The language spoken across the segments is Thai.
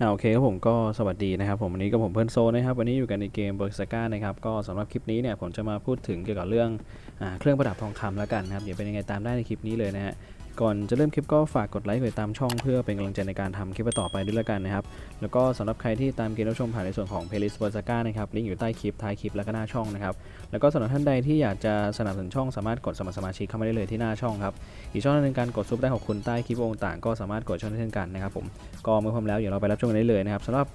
อ่าโอเคครับผมก็สวัสดีนะครับผมวันนี้ก็ผมเพื่อนโซนะครับวันนี้อยู่กันในเกมเบอร์สก้านะครับก็สำหรับคลิปนี้เนี่ยผมจะมาพูดถึงเกี่ยวกับเรื่องอาเครื่องประดับทองคำแล้วกันนะครับเดี๋ยวเป็นยังไงตามได้ในคลิปนี้เลยนะฮะ ก่อนจะเริ่มคลิปก็ฝากกดไลค์กดติดตามช่องเพื่อเป็นกำลังใจในการทำคลิปต่อไปด้วยแล้วกันนะครับ แล้วก็สำหรับใครที่ตามเกมรับชมผ่านในส่วนของเพลย์ลิสต์เบอร์สก้านะครับลิงก์อยู่ใต้คลิปท้ายคลิปแล้วก็หน้าช่องนะครับ แล้วก็สำหรับท่านใดที่อยากจะสนับสนุนช่องสามารถกดสมัครสมาชิกเข้ามาได้เลยที่หน้าช่องครับ อีกช่องหนึงการกดซุปได้ของคุณใต้คลิปวงต่างก็สามารถกดช่องได้เช่นกันนะครับผมก็เมื่อพร้อมแล้วเดี๋ยวเราไปรับชมกันได้เลยนะครับสำหรับ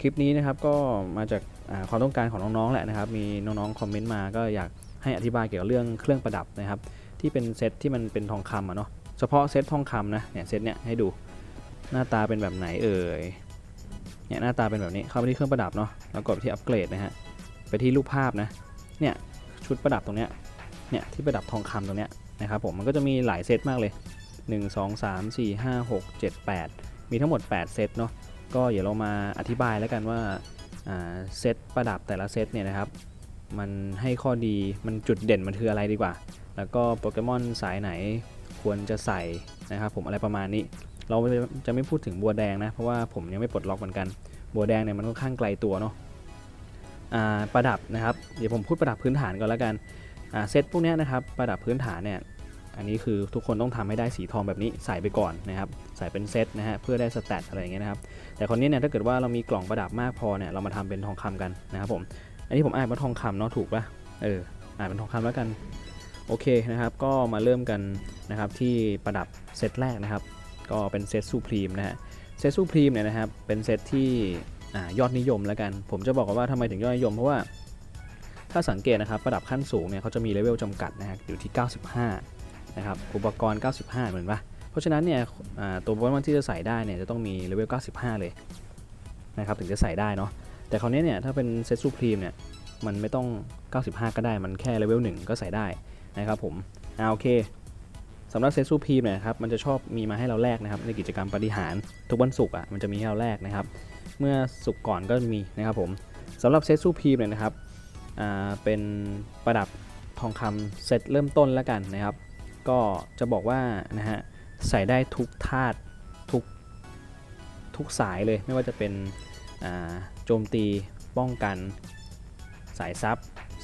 คลิปนี้นะครับก็มาจากความต้องการของน้องๆแหละนะครับมีน้องๆคอมเมนต์มาก็อยากให้อธิบายเกี่ยวกับเรื่องเครื่องประดับนะครับ ที่เป็นเซตที่มันเป็นทองคำอะเนาะเฉพาะเซตทองคำนะเนี่ยเซตเนี่ยให้ดูหน้าตาเป็นแบบไหนเอ่ยเนี่ยหน้าตาเป็นแบบนี้เข้าไปที่เครื่องประดับเนาะแล้วกดที่อัปเกรดนะฮะไปที่รูปภาพนะเนี่ยชุดประดับตรงเนี้ยเนี่ยที่ประดับทองคำตรงเนี้ยนะครับผมมันก็จะมีหลายเซตมากเลย 1 2 3 4 5 6 7 8 มีทั้งหมด 8 เซตเนาะก็เดี๋ยวเรามาอธิบายแล้วกันว่าเซตประดับแต่ละเซตเนี่ยนะครับ มันให้ข้อดีมันจุดเด่นมันคืออะไรดีกว่า แล้วก็โปเกมอนสายไหนควรจะใส่นะครับผมอะไรประมาณนี้ เราจะไม่พูดถึงบัวแดงนะ เพราะว่าผมยังไม่ปลดล็อกเหมือนกัน บัวแดงเนี่ยมันค่อนข้างไกลตัวเนาะประดับนะครับ เดี๋ยวผมพูดประดับพื้นฐานก่อนแล้วกันเซตพวกนี้นะครับประดับพื้นฐานเนี่ยอันนี้คือทุกคนต้องทำให้ได้สีทองแบบนี้ใส่ไปก่อนนะครับใส่เป็นเซตนะฮะเพื่อได้สแตทอะไรอย่างเงี้ยนะครับแต่คนนี้เนี่ยถ้าเกิดว่าเรามีกล่องประดับมากพอเนี่ยเรามาทำเป็นทองคำกันนะครับผม อันนี้ผมอ่านว่าทองคำเนาะถูกปะเอออ่านเป็นทองคำแล้วกันโอเคนะครับก็มาเริ่มกันนะครับที่ประดับเซตแรกนะครับก็เป็นเซตซูพรีมนะฮะเซตซูพรีมเนี่ยนะครับเป็นเซตที่อยอดนิยมแล้วกัน ผมจะบอกว่าทำไมถึงยอดนิยมเพราะว่าถ้าสังเกตนะครับประดับขั้นสูงเนี่ยเขาจะมีเลเวลจำกัดนะฮะอยู่ที่ 95 นะครับอุปกรณ์ 95 เหมือนปะเพราะฉะนั้นเนี่ยตัวโปเกมอนที่จะใส่ได้เนี่ยจะต้องมีเลเวล 95 เลยนะครับถึงจะใส่ได้เนาะ แต่คราวนี้เนี่ยถ้าเป็นเซตซูพรีมเนี่ยมันไม่ต้อง 95 ก็ได้มันแค่เลเวล1ก็ใส่ได้นะครับผมอ่าโอเคสำหรับเซตซูพรีมเนี่ยครับมันจะชอบมีมาให้เราแลกนะครับในกิจกรรมปฏิหารทุกวันศุกร์อะมันจะมีให้เราแลกนะครับเมื่อศุกร์ก่อนก็มีนะครับผมสำหรับเซตซูพรีมเนี่ยนะครับอ่าเป็นประดับทองคำเซตเริ่มต้นแล้วกันนะครับ ก็จะบอกว่านะฮะใส่ได้ทุกธาตุทุกทุกสายเลยไม่ว่าจะเป็นอ่า โจมตี ป้องกัน สายซับ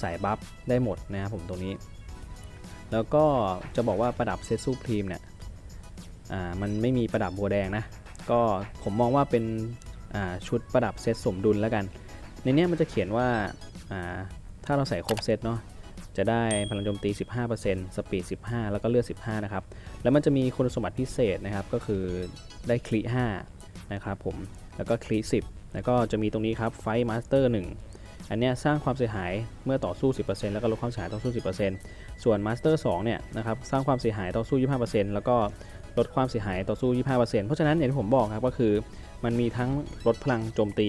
สายบัฟได้หมดนะครับผมตรงนี้ แล้วก็จะบอกว่าประดับเซตซูพรีมเนี่ยมันไม่มีประดับบัวแดงนะ ก็ผมมองว่าเป็นชุดประดับเซตสมดุลแล้วกัน ในนี้มันจะเขียนว่าอ่าถ้าเราใส่ครบเซตเนาะจะได้พลังโจมตี 15%สปีด 15 แล้วก็เลือด 15 นะครับ แล้วมันจะมีคุณสมบัติพิเศษนะครับ ก็คือได้คลี5นะครับผม แล้วก็คลี10 แล้วก็จะมีตรงนี้ครับไฟมาสเตอร์1อันนี้สร้างความเสียหายเมื่อต่อสู้ 10%แล้วก็ลดความเสียหายต่อสู้ 10%ส่วนมาสเตอร์2เนี่ยนะครับสร้างความเสียหายต่อสู้ 25%แล้วก็ลดความเสียหายต่อสู้ 25%เพราะฉะนั้นอย่างที่ผมบอกครับก็คือ มันมีทั้งลดพลังโจมตี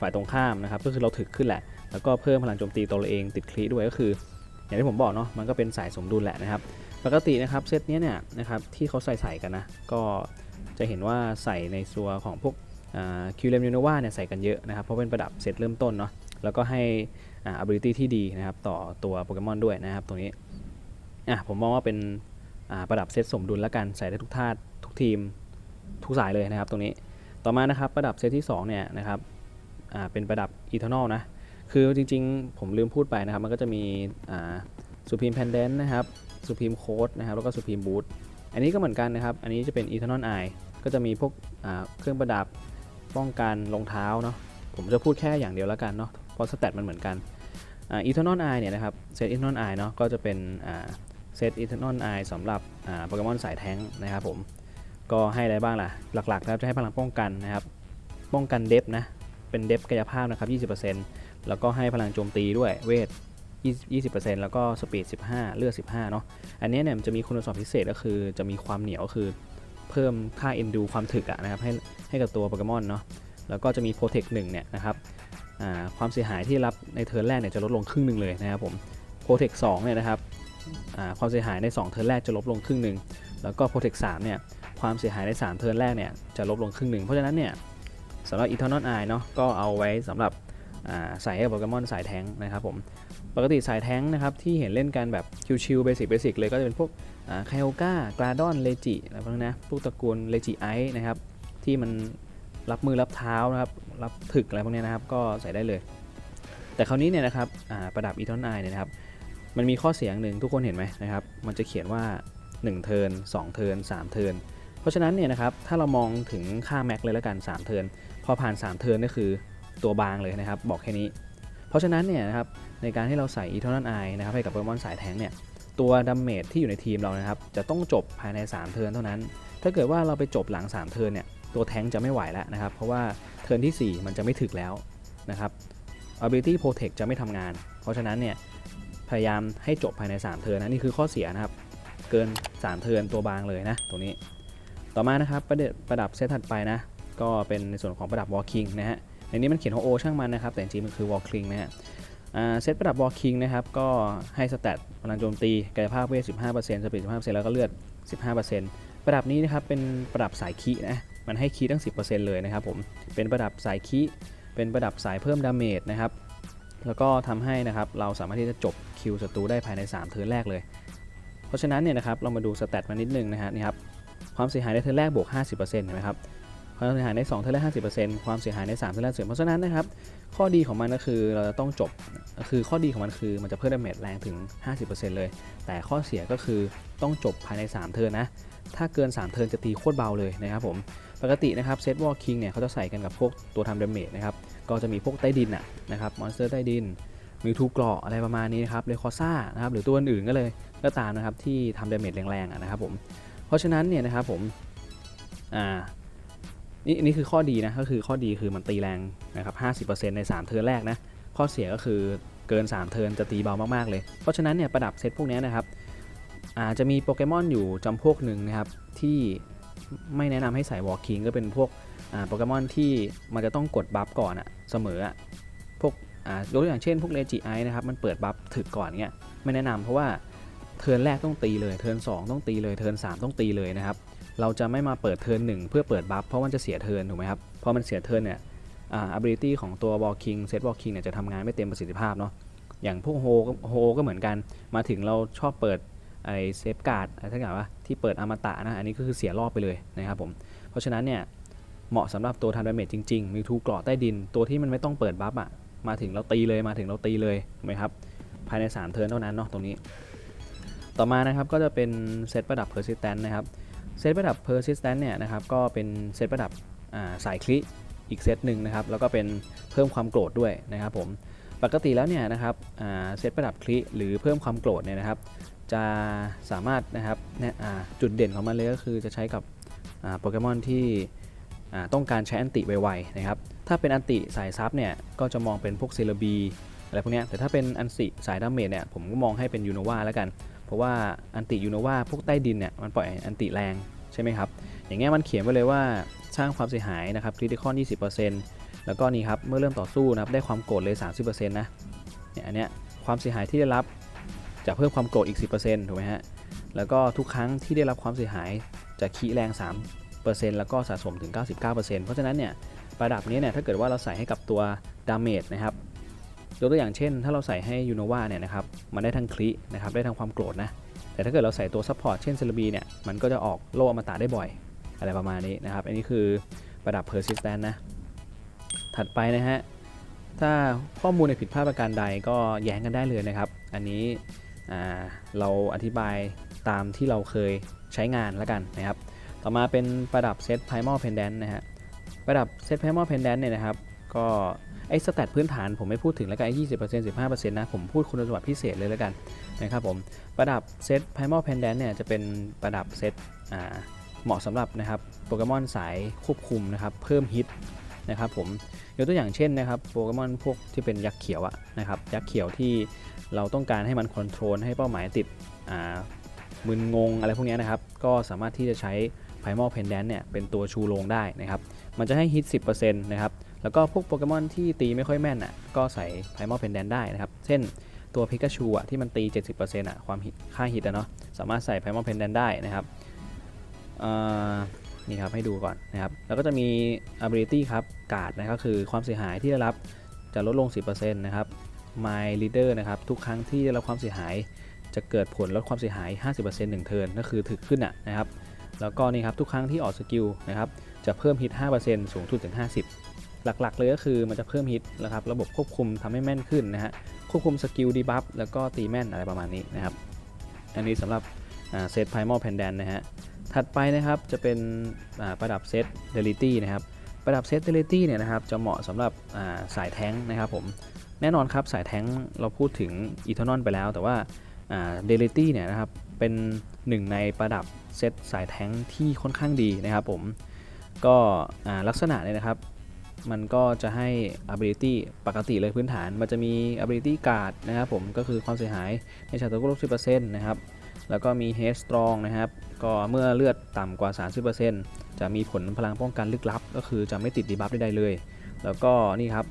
ฝ่ายตรงข้ามนะครับก็คือเราถึกขึ้นแหละ แล้วก็เพิ่มพลังโจมตีตัวเราเองติดคลีด้วยก็คือ อย่างที่ผมบอกเนาะมันก็เป็นสายสมดุลแหละนะครับปกตินะครับเซตเนี้ยเนี่ยนะครับที่เขาใส่ใส่กันนะก็จะเห็นว่าใส่ในส่วนของพวก คิวเลมยูโนวาเนี่ยใส่กันเยอะนะครับ เพราะเป็นประดับเซตเริ่มต้นเนาะแล้วก็ให้อ่า ability ที่ดีนะครับ ต่อตัวโปเกมอนด้วยนะครับ ตรงนี้อะผมมองว่าเป็นอ่าประดับเซตสมดุลแล้วกันใส่ได้ทุกธาตุทุกทีมทุกสายเลยนะครับ ตรงนี้ต่อมานะครับประดับเซตที่สองเนี่ยนะครับอ่าเป็นประดับอีเทอร์นอลนะคือจริงๆ ผมลืมพูดไปนะครับ มันก็จะมีสุพีมแพนเดนนะครับสุพีมโค้ดนะครับแล้วก็สุพีมบูทอันนี้ก็เหมือนกันนะครับ อันนี้จะเป็น Eternal Eye ก็จะมีพวกเครื่องประดับ ป้องกันรองเท้าเนาะผมจะพูดแค่อย่างเดียวแล้วกันเนาะเพราะสแตทมันเหมือนกันอ่า Eternal Eye เนี่ยนะครับเซต Eternal Eye เนาะก็จะเป็นเซต Eternal Eye สำหรับโปเกมอนสายแท้งนะครับผมก็ให้อะไรบ้างล่ะ หลักๆนะครับจะให้พลังป้องกันนะครับ ป้องกันเดฟนะ เป็นเดฟกายภาพนะครับ 20%แล้วก็ให้พลังโจมตีด้วยเวท 20%แล้วก็สปีด 15 เลือด 15 เนาะอันนี้เนี่ยมันจะมีคุณสมบัติพิเศษก็คือจะมีความเหนียวก็คือ เพิ่มค่าเอนดูความถึกะนะครับให้ให้กับตัวโปเกมอนเนาะแล้วก็จะมีโปรเทคหนึ่งเนี่ยนะครับความเสียหายที่รับในเทิร์นแรกเนี่ยจะลดลงครึ่งหนึ่งเลยนะครับผมโปรเทคสองเนี่ยนะครับความเสียหายใน 2 เทิร์นแรกจะลดลงครึ่งหนึ่งแล้วก็โปรเทคสามเนี่ยความเสียหายใน 3 เทิร์นแรกเนี่ยจะลดลงครึ่งหนึ่งเพราะฉะนั้นเนี่ยสำหรับ Eternal Eye เนาะก็เอาไว้สำหรับใส่ให้โปเกมอนสายแท้งนะครับผมปกติสายแท้งนะครับที่เห็นเล่นกันแบบชิวๆเบสิกเบสิกเลยก็จะเป็นพวก ไคโอกากราดอนเลจิอะไรพวกนี้นะพวกตระกูลเลจิไอนะครับ ที่มันรับมือรับเท้านะครับ รับถึกอะไรพวกนี้นะครับ ก็ใส่ได้เลย แต่คราวนี้เนี่ยนะครับประดับอีทอนไอเนี่ยนะครับ มันมีข้อเสียงหนึ่งทุกคนเห็นไหมนะครับ มันจะเขียนว่า 1 เทิร์น2 เทิร์น3 เทิร์นเพราะฉะนั้นเนี่ยนะครับ ถ้าเรามองถึงค่าแม็กเลยแล้วกัน 3 เทิร์นพอผ่าน 3 เทิร์นนี่คือตัวบางเลยนะครับ บอกแค่นี้ เพราะฉะนั้นเนี่ยนะครับในการที่เราใส่อีทอนไอนะครับให้กับโปเกมอนสายแทงเนี่ย ตัวดัมเมจที่อยู่ในทีมเรานะครับ จะต้องจบภายใน 3 เทิร์นเท่านั้น ถ้าเกิดว่าเราไปจบหลัง 3 เทิร์นเนี่ย ตัวแทงจะไม่ไหวแล้วนะครับ เพราะว่าเทิร์นทีสี่ 4 มันจะไม่ถึกแล้วนะครับ ability protect จะไม่ทำงาน เพราะฉะนั้นเนี่ย พยายามให้จบภายใน 3 เทิร์นนะ นี่คือข้อเสียนะครับ เกิน 3 เทิร์นตัวบางเลยนะ ตรงนี้ ต่อมานะครับ ประเด็ประดับเซตถัดไปนะ ก็เป็นในส่วนของประดับ walking นะฮะ ในนี้มันเขียนว่าโอช่างมันนะครับ แต่จริงๆมันคือ walking นะฮะอ่า เซตประดับ walking นะครับ ก็ให้สแตทพลังโจมตีกายภาพเวท 15%สปีด 15%แล้วก็เลือด 15%ประดับนี้นะครับเป็นประดับสายคีนะ มันให้คีตั้ง 10%เลยนะครับผม เป็นประดับสายคีเป็นประดับสายเพิ่มดาเมจนะครับ แล้วก็ทำให้นะครับเราสามารถที่จะจบคิวศัตรูได้ภายใน 3 เทิร์นแรกเลย เพราะฉะนั้นเนี่ยนะครับเรามาดูสแตทมานิดนึงนะฮะนี่ครับความเสียหายในเทิร์นแรกบวก 50%เห็นไหมครับ ความเสียหายใน2เท่าไรห้าสิบเปอร์นแรก50%ความเสียหายใน3เทิร์นแรเสริมเพราะฉะนั้นนะครับข้อดีของมันก็คือเราจะต้องจบคือข้อดีของมันคือมันจะเพิ่มดาเมจแรงถึง 50%เลย แต่ข้อเสียก็คือต้องจบภายใน 3 เทิร์นนะ ถ้าเกิน 3 เทิร์นจะตีโคตรเบาเลยนะครับผมปกตินะครับเซตวอลคิงเนี่ยเขาจะใส่กันกับพวกตัวทำดาเมจนะครับก็จะมีพวกใต้ดินอะนะครับมอนสเตอร์ใต้ดินมิวทูเกราะอะไรประมาณนี้นะครับเลคอซ่านะครับหรือตัวอื่นๆก็เลยก็ตามนะครับที่ทำดาเมจแรงๆอะนะครับผมเพราะฉะนั้นเนี่ยนะครับผมอ่า นี่นี่คือข้อดีนะก็คือข้อดีคือมันตีแรงนะครับ50%ใน 3 เทิร์นแรกนะข้อเสียก็คือเกิน 3 เทิร์นจะตีเบามากๆเลย เพราะฉะนั้นเนี่ยประดับเซตพวกนี้นะครับอาจจะมีโปเกมอนอยู่จำพวกหนึ่งนะครับที่ไม่แนะนำให้ใส่วอลคิงก็เป็นพวกโปเกมอนที่มันจะต้องกดบัฟก่อนอะเสมออะพวกยกตัวอย่างเช่นพวกเลจิไอนะครับมันเปิดบัฟถึกก่อนเงี้ยไม่แนะนำเพราะว่าเทิร์นแรกต้องตีเลยเทิร์นสองต้องตีเลยเทิร์นสามต้องตีเลยนะครับ เราจะไม่มาเปิดเทิร์นหนึ่งเพื่อเปิดบัฟเพราะมันจะเสียเทิร์นถูกไหมครับพอมันเสียเทิร์นเนี่ยอ่า ability ของตัว walking set walking เนี่ยจะทำงานไม่เต็มประสิทธิภาพเนาะอย่างพวกโฮโฮก็เหมือนกันมาถึงเราชอบเปิดไอเซฟการ์ดอะไรทั้งอย่างว่าที่เปิดอมตะนะอันนี้ก็คือเสียรอบไปเลยนะครับผมเพราะฉะนั้นเนี่ยเหมาะสำหรับตัวทำดาเมจจริงๆ มีทูกราะใต้ดินตัวที่มันไม่ต้องเปิดบัฟอะมาถึงเราตีเลยมาถึงเราตีเลยถูกไหมครับภายใน 3 เทิร์นเท่านั้นเนาะตรงนี้ ต่อมานะครับก็จะเป็นเซตประดับ persistent นะครับ เซตประดับ persistent เนี่ยนะครับก็เป็นเซตประดับาสายคลิอีกเซตหนึ่งนะครับแล้วก็เป็นเพิ่มความโกรธด้วยนะครับผมปกติแล้วเนี่ยนะครับเซตประดับคลิหรือเพิ่มความโกรธเนี่ยนะครับ จะสามารถนะครับเนี่ยจุดเด่นของมันเลยก็คือจะใช้กับโปเกมอนที่ต้องการใช้อันติไวๆนะครับถ้าเป็นอันติสายซับเนี่ยก็จะมองเป็นพวกเซเลบีอะไรพวกนี้แต่ถ้าเป็นอันติสายดาเมจเนี่ยผมก็มองให้เป็นยูโนวาแล้วกัน เพราะว่าอันติยูโนวาพวกใต้ดินเนี่ยมันปล่อยอันติแรงใช่ไหมครับ อย่างเงี้ยมันเขียนไว้เลยว่าสร้างความเสียหายนะครับคริติคอน20%แล้วก็นี่ครับเมื่อเริ่มต่อสู้นะครับได้ความโกรธเลย 30%นะเนี่ยอันเนี้ยความเสียหายที่ได้รับจะเพิ่มความโกรธอีก 10%ถูกไหมฮะแล้วก็ทุกครั้งที่ได้รับความเสียหายจะคีแรง 3%แล้วก็สะสมถึง 99%เพราะฉะนั้นเนี่ยประดับนี้เนี่ยถ้าเกิดว่าเราใส่ให้กับตัวดาเมจนะครับ ยกตัวอย่างเช่น ถ้าเราใส่ให้ยูโนวาเนี่ยนะครับมันได้ทั้งคลินะครับได้ทั้งความโกรธนะแต่ถ้าเกิดเราใส่ตัวซัพพอร์ตเช่นเซเลบีเนี่ยมันก็จะออกโล่อมตะได้บ่อย อะไรประมาณนี้นะครับ อันนี้คือประดับ persistent นะ ถัดไปนะฮะ ถ้าข้อมูลในผิดพลาดประการใดก็แย้งกันได้เลยนะครับ อันนี้เราอธิบายตามที่เราเคยใช้งานแล้วกันนะครับ ต่อมาเป็นประดับเซต primal pendant นะฮะประดับเซต primal pendant เนี่ยนะครับ ก็ไอ้สแตทพื้นฐานผมไม่พูดถึงแล้วกันไอ้ยี่สิบเปอร์เซ็นต์สิบห้าเปอร์เซ็นต์นะ ผมพูดคุณสมบัติพิเศษเลยแล้วกันนะครับผม ประดับเซต primal pendant เนี่ยจะเป็นประดับเซตอ่าเหมาะสำหรับนะครับโปเกมอนสายควบคุมนะครับ เพิ่มฮิตนะครับผมยกตัวอย่างเช่นนะครับโปเกมอนพวกที่เป็นยักษ์เขียวอะนะครับยักษ์เขียวที่เราต้องการให้มันคอนโทรลให้เป้าหมายติดอ่ามึนงงอะไรพวกนี้นะครับ ก็สามารถที่จะใช้ primal pendant เนี่ยเป็นตัวชูโรงได้นะครับ มันจะให้ฮิต 10%นะครับ แล้วก็พวกโปเกมอนที่ตีไม่ค่อยแม่นอะก็ใส่ primal pendant ได้นะครับ เช่นตัวพิกาชูอะที่มันตี 70%อะความฮิตค่าฮิตอะเนาะสามารถใส่ primal pendant ได้นะครับนี่ครับให้ดูก่อนนะครับ แล้วก็จะมี ability ครับกาดนะครับคือความเสียหายที่ได้รับจะลดลง 10%นะครับ my leader นะครับ ทุกครั้งที่ได้รับความเสียหายจะเกิดผลลดความเสียหาย 50%หนึ่งเทิร์นก็คือถึกขึ้นอะนะครับ แล้วก็นี่ครับทุกครั้งที่ออกสกิลนะครับ จะเพิ่มฮิต 5%สูงสุดถึง 50 หลักๆเลยก็คือมันจะเพิ่มฮิตนะครับระบบควบคุมทำให้แม่นขึ้นนะฮะควบคุมสกิลดีบัฟแล้วก็ตีแม่นอะไรประมาณนี้นะครับอันนี้สำหรับเซตไพมอลแพนแดนนะฮะถัดไปนะครับจะเป็นประดับเซตเดลิตี้นะครับประดับเซตเดลิตี้เนี่ยนะครับจะเหมาะสำหรับสายแท้งนะครับผมแน่นอนครับสายแท้งเราพูดถึงอีเทอร์นอลไปแล้ว แต่ว่าเดลิตี้เนี่ยนะครับเป็นหนึ่งในประดับเซตสายแท้งที่ค่อนข้างดีนะครับผมก็ลักษณะเนี่ยนะครับ มันก็จะให้ ability ปกติเลยพื้นฐาน มันจะมี ability guard นะครับผมก็คือความเสียหายในฉากตะกุลบ10%นะครับ แล้วก็มี head strong นะครับ ก็เมื่อเลือดต่ำกว่า 30%จะมีผลพลังป้องกันลึกลับ ก็คือจะไม่ติดดีบัฟใดๆเลย แล้วก็นี่ครับ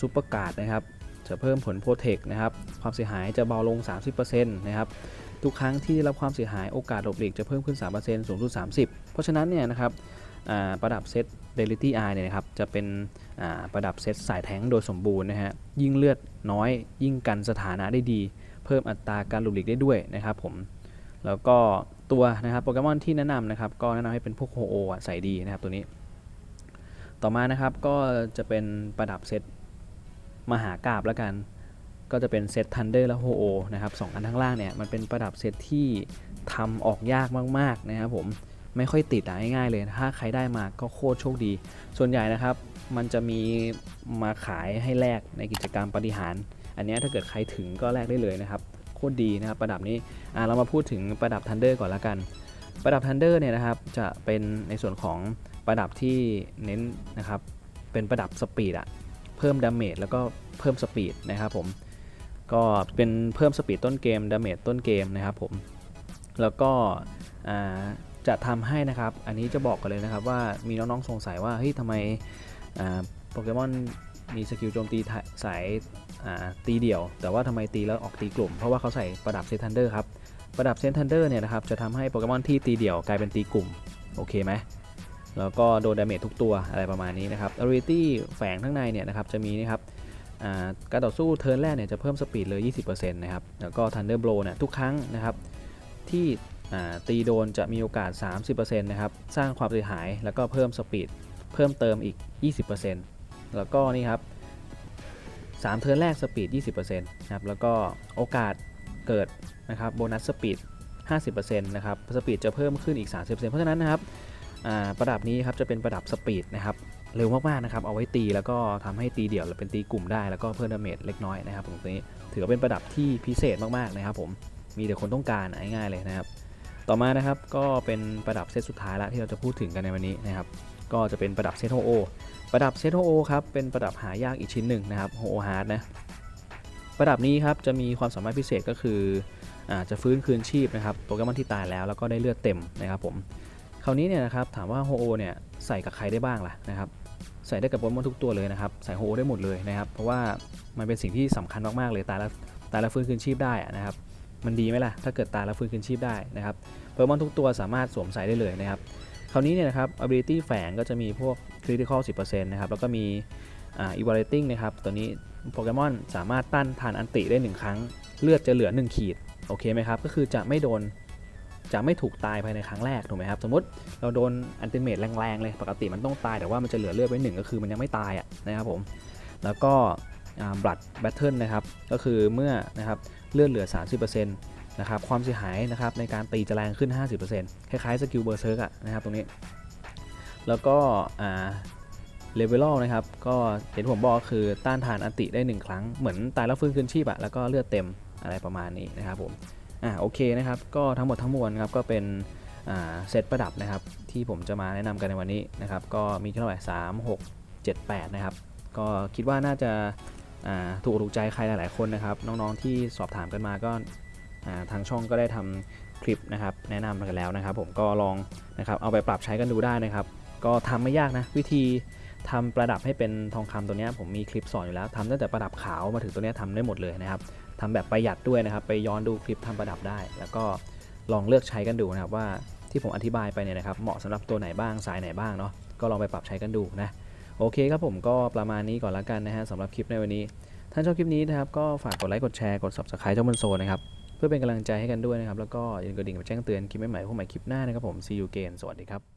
ซูเปอร์การ์ดนะครับ จะเพิ่มผลโปรเทคนะครับ ความเสียหายจะเบาลง 30%นะครับ ทุกครั้งที่ได้รับความเสียหายโอกาสหลบหลีกจะเพิ่มขึ้น 3%สูงสุด 30 เพราะฉะนั้นเนี่ยนะครับประดับเซต Reality Eye เนี่ยนะครับจะเป็นประดับเซตสายแท้งโดยสมบูรณ์นะฮะยิ่งเลือดน้อยยิ่งกันสถานะได้ดี เพิ่มอัตราการหลบหลีกได้ด้วยนะครับผมแล้วก็ตัวนะครับโปเกมอนที่แนะนำนะครับก็แนะนำให้เป็นพวกโฮโอใส่ดีนะครับตัวนี้ ต่อมานะครับก็จะเป็นประดับเซตมหากราบแล้วกัน ก็จะเป็นเซตทันเดอร์และโฮโอนะครับสองอันข้างล่างเนี่ยมันเป็นประดับเซตที่ทำออกยากมากๆนะครับผมไม่ค่อยติดอะง่ายๆเลย ถ้าใครได้มาก็โคตรโชคดี ส่วนใหญ่นะครับมันจะมีมาขายให้แลกในกิจกรรมปฏิหาร อันนี้ถ้าเกิดใครถึงก็แลกได้เลยนะครับโคตรดีนะครับประดับนี้อะเรามาพูดถึงประดับ Thunder ก่อนละกัน ประดับ Thunder เนี่ยนะครับจะเป็นในส่วนของประดับที่เน้นนะครับเป็นประดับสปีดอะเพิ่มดาเมจแล้วก็เพิ่มสปีดนะครับผม ก็เป็นเพิ่มสปีดต้นเกมดาเมจต้นเกมนะครับผม แล้วก็จะทำให้นะครับ อันนี้จะบอกกันเลยนะครับว่ามีน้องๆสงสัยว่าเฮ้ยทำไมโปเกมอนมีสกิลโจมตีสายตีเดี่ยว แต่ว่าทำไมตีแล้วออกตีกลุ่ม เพราะว่าเขาใส่ประดับเซนทันเดอร์ครับ ประดับเซนทันเดอร์เนี่ยนะครับจะทำให้โปเกมอนที่ตีเดี่ยวกลายเป็นตีกลุ่ม โอเคไหมแล้วก็โดนดาเมจทุกตัวอะไรประมาณนี้นะครับ ability แฝงข้างในเนี่ยนะครับจะมีนะครับ การต่อสู้เทิร์นแรกเนี่ยจะเพิ่มสปีดเลย 20%นะครับ แล้วก็ Thunder Blow เนี่ยทุกครั้งนะครับที่ตีโดนจะมีโอกาส 30%นะครับ สร้างความเสียหายแล้วก็เพิ่มสปีดเพิ่มเติมอีก 20%แล้วก็นี่ครับ3เทิร์นแรกสปีด 20%นะครับ แล้วก็โอกาสเกิดนะครับโบนัสสปีด 50%นะครับ สปีดจะเพิ่มขึ้นอีก 30%เพราะฉะนั้นนะครับประดับนี้ครับจะเป็นประดับสปีดนะครับ เร็วมากๆนะครับ เอาไว้ตีแล้วก็ทำให้ตีเดี่ยวหรือเป็นตีกลุ่มได้แล้วก็เพิ่มดาเมจเล็กน้อยนะครับตรงนี้ถือว่าเป็นประดับที่พิเศษมากๆนะครับผมมีแต่คนต้องการง่ายๆเลยนะครับ ต่อมานะครับก็เป็นประดับเซตสุดท้ายละที่เราจะพูดถึงกันในวันนี้นะครับ ก็จะเป็นประดับเซตโฮโอประดับเซตโฮโอครับเป็นประดับหายากอีกชิ้นหนึ่งนะครับโฮโอฮาร์ดนะประดับนี้ครับจะมีความสามารถพิเศษก็คืออาจะฟื้นคืนชีพนะครับโปเกมอนที่ตายแล้วแล้วก็ได้เลือดเต็มนะครับผมคราวนี้เนี่ยนะครับถามว่าโฮโอเนี่ยใส่กับใครได้บ้างล่ะนะครับ ใส่ได้กับโปเกมอนทุกตัวเลยนะครับ ใส่โฮได้หมดเลยนะครับ เพราะว่ามันเป็นสิ่งที่สำคัญมากๆเลยตายแล้วตายแล้วฟื้นคืนชีพได้นะครับ มันดีไหมล่ะ ถ้าเกิดตายแล้วฟื้นคืนชีพได้นะครับโปเกมอนทุกตัวสามารถสวมใส่ได้เลยนะครับ คราวนี้เนี่ยนะครับ ability แฝงก็จะมีพวก critical 10%นะครับ แล้วก็มีอ่า evaluating นะครับ ตัวนี้โปเกมอนสามารถต้านทานอันติได้ 1 ครั้ง เลือดจะเหลือ 1 ขีด โอเคไหมครับ ก็คือจะไม่โดน จะไม่ถูกตายภายในครั้งแรกถูกไหมครับสมมติเราโดนอันติเมตแรงๆเลยปกติมันต้องตายแต่ว่ามันจะเหลือเลือดไว้หนึ่งก็คือมันยังไม่ตายอะนะครับผมแล้วก็ blood battle นะครับก็คือเมื่อนะครับเลือดเหลือ 30%นะครับความเสียหายนะครับในการตีจะแรงขึ้น 50%คล้ายๆสกิลเบอร์เซิร์กอะนะครับตรงนี้แล้วก็เลเวลนะครับก็เห็นผมบอกคือต้านทานอันติได้ 1 ครั้งเหมือนตายแล้วฟื้นคืนชีพอะแล้วก็เลือดเต็มอะไรประมาณนี้นะครับผม อ่าโอเคนะครับ ก็ทั้งหมดทั้งมวลครับก็เป็นอ่าเซตประดับนะครับ ที่ผมจะมาแนะนำกันในวันนี้นะครับ ก็มีเท่าไหร่สามหกเจ็ดแปดนะครับ ก็คิดว่าน่าจะอ่าถูกถูกใจใครหลาย ๆ คนนะครับ น้องๆที่สอบถามกันมาก็อ่าทางช่องก็ได้ทำคลิปนะครับแนะนำกันแล้วนะครับ ผมก็ลองนะครับเอาไปปรับใช้กันดูได้นะครับ ก็ทำไม่ยากนะวิธีทำประดับให้เป็นทองคำตัวเนี้ยผมมีคลิปสอนอยู่แล้วทำตั้งแต่ประดับขาวมาถึงตัวเนี้ยทำได้หมดเลยนะครับ ทำแบบประหยัดด้วยนะครับ ไปย้อนดูคลิปทำประดับได้ แล้วก็ลองเลือกใช้กันดูนะครับว่าที่ผมอธิบายไปเนี่ยนะครับเหมาะสำหรับตัวไหนบ้างสายไหนบ้างเนาะก็ลองไปปรับใช้กันดูนะโอเคครับผมก็ประมาณนี้ก่อนละกันนะฮะสำหรับคลิปในวันนี้ถ้านชอบคลิปนี้นะครับก็ฝากกดไลค์กดแชร์กด subscribe เจ้าบนโซนะครับเพื่อเป็นกำลังใจให้กันด้วยนะครับแล้วก็อย่าลืมกระดิ่งมาแจ้งเตือนคลิปใหม่ๆพวกใหม่คลิปหน้านะครับผม see you again สวัสดีครับ